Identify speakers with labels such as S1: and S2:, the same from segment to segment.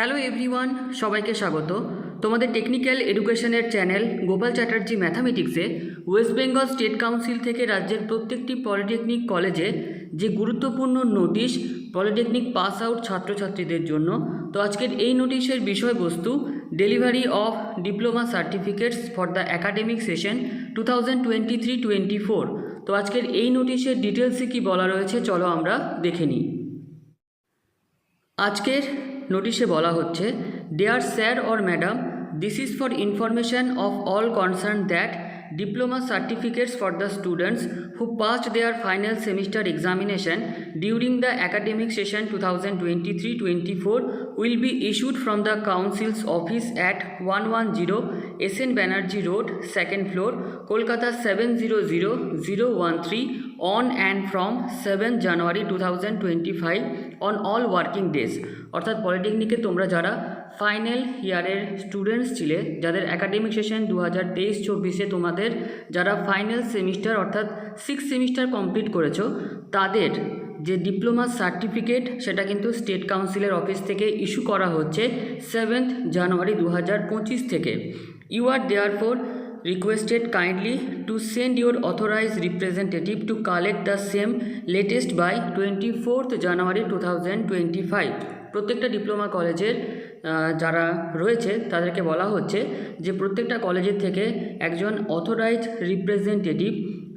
S1: Hello everyone সবাইকে স্বাগত। তোমাদের টেকনিক্যাল এডুকেশনের চ্যানেল গোপাল চ্যাটার্জি ম্যাথামেটিক্সে ওয়েস্ট বেঙ্গল স্টেট কাউন্সিল থেকে রাজ্যের প্রত্যেকটি পলিটেকনিক কলেজে যে গুরুত্বপূর্ণ নোটিশ পলিটেকনিক পাস আউট ছাত্রছাত্রীদের জন্য, তো আজকের এই নোটিশের বিষয়বস্তু delivery of diploma certificates for the academic session two thousand twenty three twenty four তো আজকের এই নোটিশের ডিটেলসে কি বলা রয়েছে, চলো আমরা দেখে নিই। আজকের নোটিশে বলা হচ্ছে dear sir or madam this is for information of all concern that diploma certificates for the students who passed their final semester examination during the twenty session 2023-24 will be issued from office council's one one 110 SN Banerjee Road, second floor, Kolkata 700013 on and from 7 January 2025 on all working days. অর্থাৎ পলিটেকনিকে তোমরা যারা final ইয়ারের students ছিলে যাদের academic session দু হাজার তেইশ চব্বিশে তোমাদের যারা ফাইনাল সেমিস্টার অর্থাৎ সিক্স সেমিস্টার কমপ্লিট করেছ তাদের যে ডিপ্লোমা সার্টিফিকেট সেটা কিন্তু স্টেট কাউন্সিলের অফিস থেকে ইস্যু করা হচ্ছে সেভেন্থ জানুয়ারি দু হাজার পঁচিশ থেকে। You are therefore requested kindly to send your authorized representative to collect the same latest by 24th January 2025 প্রত্যেকটা ডিপ্লোমা কলেজের যারা রয়েছে, তাদেরকে বলা হচ্ছে যে প্রত্যেকটা কলেজের থেকে একজন অথরাইজড রিপ্রেজেন্টেটিভ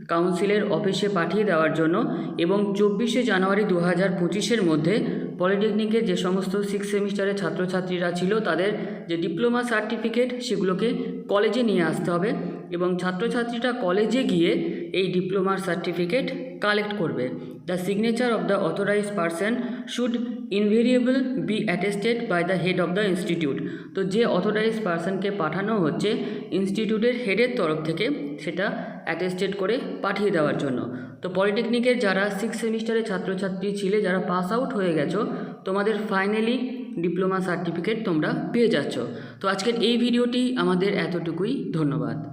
S1: কাউন্সিলের অফিসে পাঠিয়ে দেওয়ার জন্য এবং চব্বিশে জানুয়ারি দু হাজার পঁচিশের মধ্যে পলিটেকনিকের যে সমস্ত সিক্স সেমিস্টারের ছাত্রছাত্রীরা ছিল তাদের যে ডিপ্লোমা সার্টিফিকেট সেগুলোকে কলেজে নিয়ে আসতে হবে এবং ছাত্রছাত্রীরা কলেজে গিয়ে এই ডিপ্লোমার সার্টিফিকেট কালেক্ট করবে। The signature of the authorise person should invariable be attested by the head of the institute তো যে অথরাইজ পারসনকে পাঠানো হচ্ছে ইনস্টিটিউটের হেডের তরফ থেকে সেটা অ্যাটেস্টেড করে পাঠিয়ে দেওয়ার জন্য। তো পলিটেকনিকের যারা সিক্স সেমিস্টারের ছাত্রছাত্রী ছিলে, যারা পাস আউট হয়ে গেছো, তোমাদের ফাইনালি ডিপ্লোমা সার্টিফিকেট তোমরা পেয়ে যাচ্ছ। তো আজকের এই ভিডিওটি আমাদের এতটুকুই। ধন্যবাদ।